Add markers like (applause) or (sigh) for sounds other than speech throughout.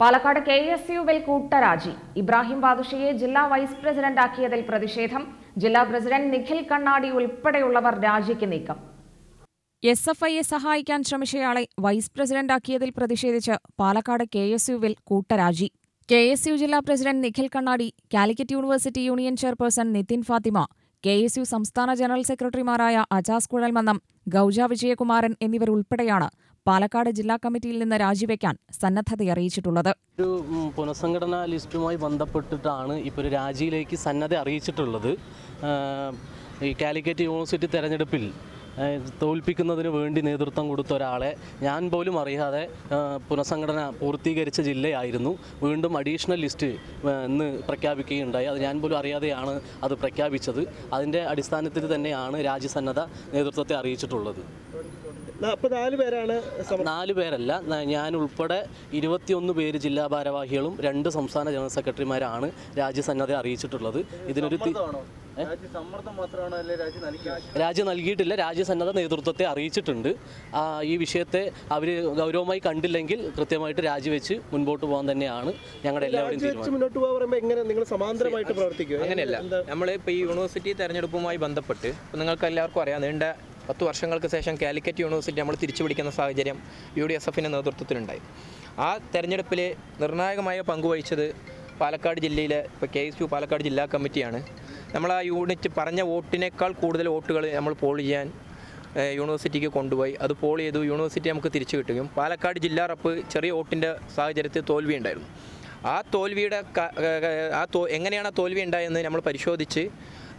Palakkad K S യുവിൽ കൂട്ടരാജി. ഇബ്രാഹിം ബാദുഷയെ ജില്ലാ വൈസ് പ്രസിഡന്റ് ആക്കിയതിൽ പ്രതിഷേധം. ജില്ലാ പ്രസിഡന്റ് നിഖിൽ കണ്ണാടി ഉൾപ്പെടെയുള്ളവർ രാജിക്ക് നീക്കം. എസ് എഫ് ഐയെ സഹായിക്കാൻ ശ്രമിച്ചയാളെ വൈസ് പ്രസിഡന്റ് ആക്കിയതിൽ പ്രതിഷേധിച്ച് പാലക്കാട് കെ എസ് യുവിൽ കൂട്ടരാജി. കെ എസ് യു ജില്ലാ president Nikhil Kannadi Calicut university union chairperson Nithin Fathima K S U സംസ്ഥാന ജനറൽ സെക്രട്ടറിമാരായ അജാസ് കുഴൽമന്നം ഗൌജ വിജയകുമാരൻ എന്നിവരുൾപ്പെടെയാണ് പാലക്കാട് ജില്ലാ കമ്മിറ്റിയിൽ നിന്ന് രാജിവെക്കാൻ സന്നദ്ധത അറിയിച്ചിട്ടുള്ളത് ഒരു പുനഃസംഘടനാ ലിസ്റ്റുമായി ബന്ധപ്പെട്ടിട്ടാണ് ഇപ്പോൾ ഒരു രാജിയിലേക്ക് സന്നദ്ധ അറിയിച്ചിട്ടുള്ളത്. ഈ കാലിക്കറ്റ് യൂണിവേഴ്സിറ്റി തെരഞ്ഞെടുപ്പിൽ തോൽപ്പിക്കുന്നതിന് വേണ്ടി നേതൃത്വം കൊടുത്ത ഒരാളെ ഞാൻ പോലും അറിയാതെ പുനഃസംഘടന പൂർത്തീകരിച്ച ജില്ലയായിരുന്നു. വീണ്ടും അഡീഷണൽ ലിസ്റ്റ് ഇന്ന് പ്രഖ്യാപിക്കുകയുണ്ടായി. അത് ഞാൻ പോലും അറിയാതെയാണ് അത് പ്രഖ്യാപിച്ചത്. അതിന്റെ അടിസ്ഥാനത്തിൽ തന്നെയാണ് രാജ്യസന്നദ്ധ നേതൃത്വത്തെ അറിയിച്ചിട്ടുള്ളത്. നാല് പേരാണ് നാല് പേരല്ല. ഞാൻ ഉൾപ്പെടെ ഇരുപത്തിയൊന്ന് പേര് ജില്ലാ ഭാരവാഹികളും രണ്ട് സംസ്ഥാന ജനറൽ സെക്രട്ടറിമാരാണ് രാജ്യസന്നദ്ധ അറിയിച്ചിട്ടുള്ളത്. ഇതിനൊരു രാജ്യ നൽകിയിട്ടില്ല. രാജ്യസന്നദ്ധ നേതൃത്വത്തെ അറിയിച്ചിട്ടുണ്ട്. ഈ വിഷയത്തെ അവർ ഗൗരവമായി കണ്ടില്ലെങ്കിൽ കൃത്യമായിട്ട് രാജിവെച്ച് മുൻപോട്ട് പോകാൻ തന്നെയാണ് ഞങ്ങളുടെ എല്ലാവരും തീരുമാനം. മുന്നോട്ട് പോകാൻ എങ്ങനെ നിങ്ങൾ സമാന്തരമായിട്ട് പ്രവർത്തിക്കുക അങ്ങനെയല്ല. നമ്മൾ ഇപ്പോൾ ഈ യൂണിവേഴ്സിറ്റി തെരഞ്ഞെടുപ്പുമായി ബന്ധപ്പെട്ട് നിങ്ങൾക്ക് എല്ലാവർക്കും അറിയാം നീണ്ട പത്ത് വർഷങ്ങൾക്ക് ശേഷം കാലിക്കറ്റ് യൂണിവേഴ്സിറ്റി നമ്മൾ തിരിച്ചു പിടിക്കുന്ന സാഹചര്യം യു ഡി എസ് എഫിന്റെ നേതൃത്വത്തിലുണ്ടായി. ആ തെരഞ്ഞെടുപ്പിൽ നിർണായകമായ പങ്കുവഹിച്ചത് പാലക്കാട് ജില്ലയിലെ ഇപ്പോൾ കെ എസ് യു പാലക്കാട് ജില്ലാ കമ്മിറ്റിയാണ്. നമ്മൾ ആ യൂണിറ്റ് പറഞ്ഞ വോട്ടിനേക്കാൾ കൂടുതൽ വോട്ടുകൾ നമ്മൾ പോൾ ചെയ്യാൻ യൂണിവേഴ്സിറ്റിക്ക് കൊണ്ടുപോയി. അത് പോൾ ചെയ്തു യൂണിവേഴ്സിറ്റി നമുക്ക് തിരിച്ചു കിട്ടുകയും പാലക്കാട് ജില്ലാ റപ്പ് ചെറിയ വോട്ടിന്റെ സാഹചര്യത്തിൽ തോൽവിയുണ്ടായിരുന്നു ആ തോൽവിയുടെ ആ തോ എങ്ങനെയാണ് തോൽവി ഉണ്ടായെന്ന് നമ്മൾ പരിശോധിച്ച്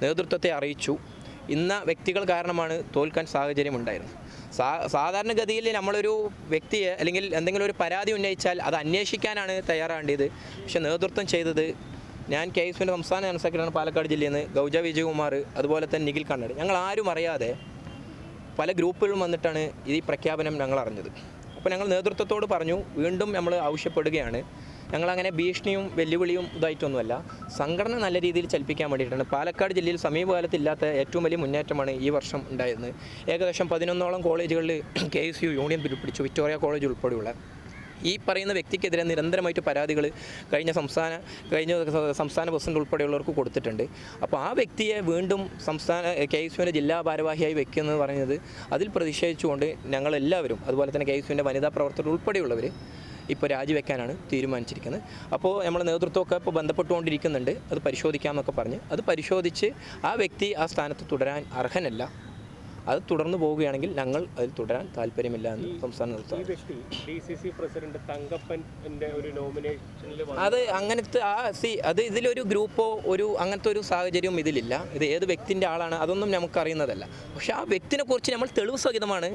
നേതൃത്വത്തെ അറിയിച്ചു. ഇന്ന വ്യക്തികൾ കാരണമാണ് തോൽക്കാൻ സാഹചര്യമുണ്ടായിരുന്നത്. സാ സാധാരണഗതിയിൽ നമ്മളൊരു വ്യക്തിയെ അല്ലെങ്കിൽ എന്തെങ്കിലും ഒരു പരാതി ഉന്നയിച്ചാൽ അത് അന്വേഷിക്കാനാണ് തയ്യാറാണ്ടത് പക്ഷേ നേതൃത്വം ചെയ്തത് ഞാൻ കെ എസ് പിന്റെ സംസ്ഥാന ജനറൽ സെക്രട്ടറിയാണ് പാലക്കാട് ജില്ലയിൽ നിന്ന് ഗൗജ വിജയകുമാർ അതുപോലെ തന്നെ നിഖിൽ കണ്ണട്. ഞങ്ങൾ ആരും അറിയാതെ പല ഗ്രൂപ്പുകളും വന്നിട്ടാണ് ഈ പ്രഖ്യാപനം ഞങ്ങൾ അറിഞ്ഞത്. അപ്പോൾ ഞങ്ങൾ നേതൃത്വത്തോട് പറഞ്ഞു വീണ്ടും നമ്മൾ ആവശ്യപ്പെടുകയാണ്. ഞങ്ങളങ്ങനെ ഭീഷണിയും വെല്ലുവിളിയും ഇതായിട്ടൊന്നുമല്ല. സംഘടന നല്ല രീതിയിൽ ചലിപ്പിക്കാൻ വേണ്ടിയിട്ടാണ്. പാലക്കാട് ജില്ലയിൽ സമീപകാലത്ത് ഇല്ലാത്ത ഏറ്റവും വലിയ മുന്നേറ്റമാണ് ഈ വർഷം ഉണ്ടായിരുന്നത് ഏകദേശം പതിനൊന്നോളം കോളേജുകളിൽ (clears throat) കെ എസ് യു യൂണിയൻ പിടിപ്പിച്ചു വിക്ടോറിയ കോളേജ് ഉൾപ്പെടെയുള്ള. ഈ പറയുന്ന വ്യക്തിക്കെതിരെ നിരന്തരമായിട്ട് പരാതികൾ കഴിഞ്ഞ സംസ്ഥാന കഴിഞ്ഞ സംസ്ഥാന പ്രസിഡന്റ് ഉൾപ്പെടെയുള്ളവർക്ക് കൊടുത്തിട്ടുണ്ട്. അപ്പോൾ ആ വ്യക്തിയെ വീണ്ടും സംസ്ഥാന കെ എസ് ജില്ലാ ഭാരവാഹിയായി വെക്കുമെന്ന് പറയുന്നത് അതിൽ പ്രതിഷേധിച്ചുകൊണ്ട് ഞങ്ങളെല്ലാവരും അതുപോലെ തന്നെ കെ എസ് വനിതാ പ്രവർത്തകർ ഉൾപ്പെടെയുള്ളവർ ഇപ്പോൾ രാജിവെക്കാനാണ് തീരുമാനിച്ചിരിക്കുന്നത്. അപ്പോൾ നമ്മൾ നേതൃത്വമൊക്കെ ഇപ്പോൾ ബന്ധപ്പെട്ടുകൊണ്ടിരിക്കുന്നുണ്ട്. അത് പരിശോധിക്കാമെന്നൊക്കെ പറഞ്ഞ്. അത് പരിശോധിച്ച് ആ വ്യക്തി ആ സ്ഥാനത്ത് തുടരാൻ അർഹനല്ല. അത് തുടർന്ന് പോവുകയാണെങ്കിൽ ഞങ്ങൾ അതിൽ തുടരാൻ താല്പര്യമില്ല എന്ന് സംസ്ഥാന പ്രസിഡന്റ് തങ്കപ്പന്റെ ഒരു നോമിനേഷനിൽ അത് അങ്ങനത്തെ ആ സി അത് ഇതിലൊരു ഗ്രൂപ്പോ ഒരു അങ്ങനത്തെ ഒരു സാഹചര്യവും ഇതിലില്ല. ഇത് ഏത് വ്യക്തിന്റെ ആളാണ് അതൊന്നും നമുക്ക് അറിയുന്നതല്ല പക്ഷെ ആ വ്യക്തിനെ കുറിച്ച് നമ്മൾ തെളിവ് സഹിതമാണ്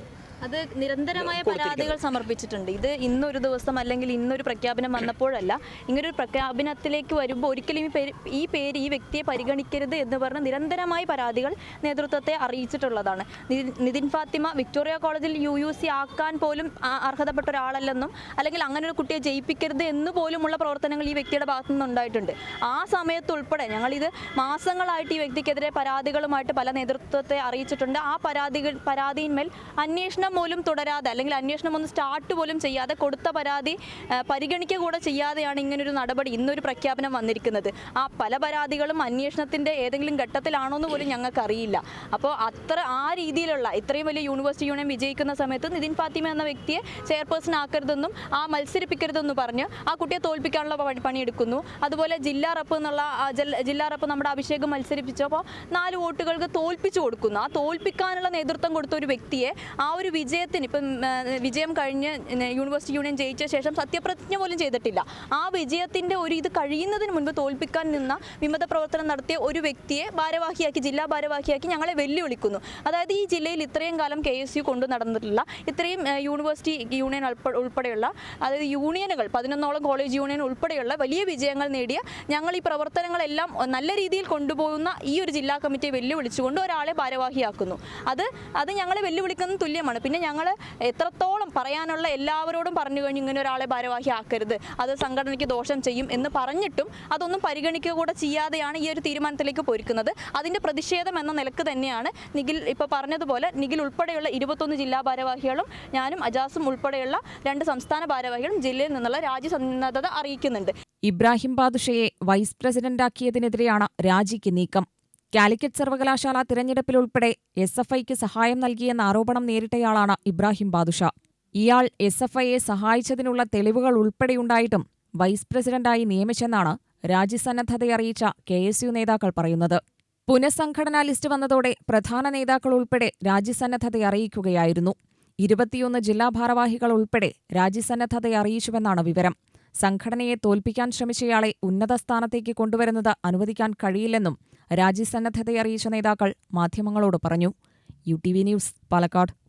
അത് നിരന്തരമായ പരാതികൾ സമർപ്പിച്ചിട്ടുണ്ട്. ഇത് ഇന്നൊരു ദിവസം അല്ലെങ്കിൽ ഇന്നൊരു പ്രഖ്യാപനം വന്നപ്പോഴല്ല ഇങ്ങനൊരു പ്രഖ്യാപനത്തിലേക്ക് വരുമ്പോൾ ഒരിക്കലും ഈ പേര് ഈ പേര് ഈ വ്യക്തിയെ പരിഗണിക്കരുത് എന്ന് പറഞ്ഞ് നിരന്തരമായ പരാതികൾ നേതൃത്വത്തെ അറിയിച്ചിട്ടുള്ളതാണ്. നിതിൻ ഫാത്തിമ വിക്ടോറിയ കോളേജിൽ യു യു സി ആക്കാൻ പോലും അർഹതപ്പെട്ട ഒരാളല്ലെന്നും അല്ലെങ്കിൽ അങ്ങനെ ഒരു കുട്ടിയെ ജയിപ്പിക്കരുത് എന്ന് പോലുമുള്ള പ്രവർത്തനങ്ങൾ ഈ വ്യക്തിയുടെ ഭാഗത്തു നിന്നുണ്ടായിട്ടുണ്ട് ആ സമയത്ത് ഉൾപ്പെടെ ഞങ്ങളിത് മാസങ്ങളായിട്ട് ഈ വ്യക്തിക്കെതിരെ പരാതികളുമായിട്ട് പല നേതൃത്വത്തെ അറിയിച്ചിട്ടുണ്ട്. ആ പരാതികൾ പരാതിയിന്മേൽ അന്വേഷണം പോലും തുടരാതെ അല്ലെങ്കിൽ അന്വേഷണം ഒന്ന് സ്റ്റാർട്ട് പോലും ചെയ്യാതെ കൊടുത്ത പരാതി പരിഗണിക്കുക കൂടെ ചെയ്യാതെയാണ് ഇങ്ങനൊരു നടപടി ഇന്നൊരു പ്രഖ്യാപനം വന്നിരിക്കുന്നത്. ആ പല പരാതികളും അന്വേഷണത്തിന്റെ ഏതെങ്കിലും ഘട്ടത്തിലാണോ എന്ന് പോലും ഞങ്ങൾക്ക് അറിയില്ല അപ്പോൾ അത്ര ആ രീതിയിലുള്ള ഇത്രയും വലിയ യൂണിവേഴ്സിറ്റി യൂണിയൻ വിജയിക്കുന്ന സമയത്ത് നിതിൻ ഫാത്തിമ എന്ന വ്യക്തിയെ ചെയർപേഴ്സൺ ആക്കരുതെന്നും ആ മത്സരിപ്പിക്കരുതെന്നും പറഞ്ഞ് ആ കുട്ടിയെ തോൽപ്പിക്കാനുള്ള പണി- പണിയെടുക്കുന്നു. അതുപോലെ ജില്ലാ റപ്പ് എന്നുള്ള ജില്ലാ റപ്പ് നമ്മുടെ അഭിഷേകം മത്സരിപ്പിച്ചപ്പോൾ നാല് വോട്ടുകൾക്ക് തോൽപ്പിച്ചു കൊടുക്കുന്നു. ആ തോൽപ്പിക്കാനുള്ള നേതൃത്വം കൊടുത്ത ഒരു വ്യക്തിയെ ആ ഒരു വിജയത്തിന് ഇപ്പം വിജയം കഴിഞ്ഞ് യൂണിവേഴ്സിറ്റി യൂണിയൻ ജയിച്ച ശേഷം സത്യപ്രതിജ്ഞ പോലും ചെയ്തിട്ടില്ല. ആ വിജയത്തിന്റെ ഒരു ഇത് കഴിയുന്നതിന് മുൻപ് തോൽപ്പിക്കാൻ നിന്ന വിമത പ്രവർത്തനം നടത്തിയ ഒരു വ്യക്തിയെ ഭാരവാഹിയാക്കി ജില്ലാ ഭാരവാഹിയാക്കി ഞങ്ങളെ വെല്ലുവിളിക്കുന്നു. അതായത് ഈ ജില്ലയിൽ ഇത്രയും കാലം കെ എസ് യു കൊണ്ടു നടന്നിട്ടുള്ള ഇത്രയും യൂണിവേഴ്സിറ്റി യൂണിയൻ ഉൾപ്പെടെയുള്ള അതായത് യൂണിയനുകൾ പതിനൊന്നോളം കോളേജ് യൂണിയൻ ഉൾപ്പെടെയുള്ള വലിയ വിജയങ്ങൾ നേടിയ ഞങ്ങൾ ഈ പ്രവർത്തനങ്ങളെല്ലാം നല്ല രീതിയിൽ കൊണ്ടുപോകുന്ന ഈ ഒരു ജില്ലാ കമ്മിറ്റിയെ വെല്ലുവിളിച്ചുകൊണ്ട് ഒരാളെ ഭാരവാഹിയാക്കുന്നു. അത് അത് ഞങ്ങളെ വെല്ലുവിളിക്കുന്ന തുല്യമാണ്. പിന്നെ ഞങ്ങൾ എത്രത്തോളം പറയാനുള്ള എല്ലാവരോടും പറഞ്ഞു കഴിഞ്ഞു ഇങ്ങനെ ഒരാളെ ഭാരവാഹി ആക്കരുത് അത് സംഘടനയ്ക്ക് ദോഷം ചെയ്യും എന്ന് പറഞ്ഞിട്ടും അതൊന്നും പരിഗണിക്കുക കൂടെ ചെയ്യാതെയാണ് ഈ ഒരു തീരുമാനത്തിലേക്ക് പൊരുക്കുന്നത് അതിന്റെ പ്രതിഷേധം എന്ന നിലയ്ക്ക് തന്നെയാണ് നിഖിൽ ഇപ്പോൾ പറഞ്ഞതുപോലെ നിഖിൽ ഉൾപ്പെടെയുള്ള ഇരുപത്തൊന്ന് ജില്ലാ ഭാരവാഹികളും ഞാനും അജാസും ഉൾപ്പെടെയുള്ള രണ്ട് സംസ്ഥാന ഭാരവാഹികളും ജില്ലയിൽ നിന്നുള്ള രാജ്യസന്നദ്ധത അറിയിക്കുന്നുണ്ട്. ഇബ്രാഹിം ബാദുഷയെ വൈസ് പ്രസിഡന്റാക്കിയതിനെതിരെയാണ് രാജിക്ക് നീക്കം. കാലിക്കറ്റ് സർവകലാശാല തിരഞ്ഞെടുപ്പിലുൾപ്പെടെ എസ് എഫ് ഐക്ക് സഹായം നൽകിയെന്ന ആരോപണം നേരിട്ടയാളാണ് ഇബ്രാഹിം ബാദുഷ. ഇയാൾ എസ് എഫ് ഐയെ സഹായിച്ചതിനുള്ള തെളിവുകൾ ഉൾപ്പെടെയുണ്ടായിട്ടും വൈസ് പ്രസിഡന്റായി നിയമിച്ചെന്നാണ് രാജ്യസന്നദ്ധതയറിയിച്ച കെ എസ് യു നേതാക്കൾ പറയുന്നത്. പുനഃസംഘടനാ ലിസ്റ്റ് വന്നതോടെ പ്രധാന നേതാക്കൾ ഉൾപ്പെടെ രാജ്യസന്നദ്ധത അറിയിക്കുകയായിരുന്നു. ഇരുപത്തിയൊന്ന് ജില്ലാ ഭാരവാഹികൾ ഉൾപ്പെടെ രാജ്യസന്നദ്ധത അറിയിച്ചുവെന്നാണ് വിവരം. സംഘടനയെ തോൽപ്പിക്കാൻ ശ്രമിച്ചയാളെ ഉന്നത സ്ഥാനത്തേക്ക് കൊണ്ടുവരുന്നത് അനുവദിക്കാൻ കഴിയില്ലെന്നും രാജ്യസന്നദ്ധതയറിയിച്ച നേതാക്കൾ മാധ്യമങ്ങളോട് പറഞ്ഞു. U T V news Palakkad.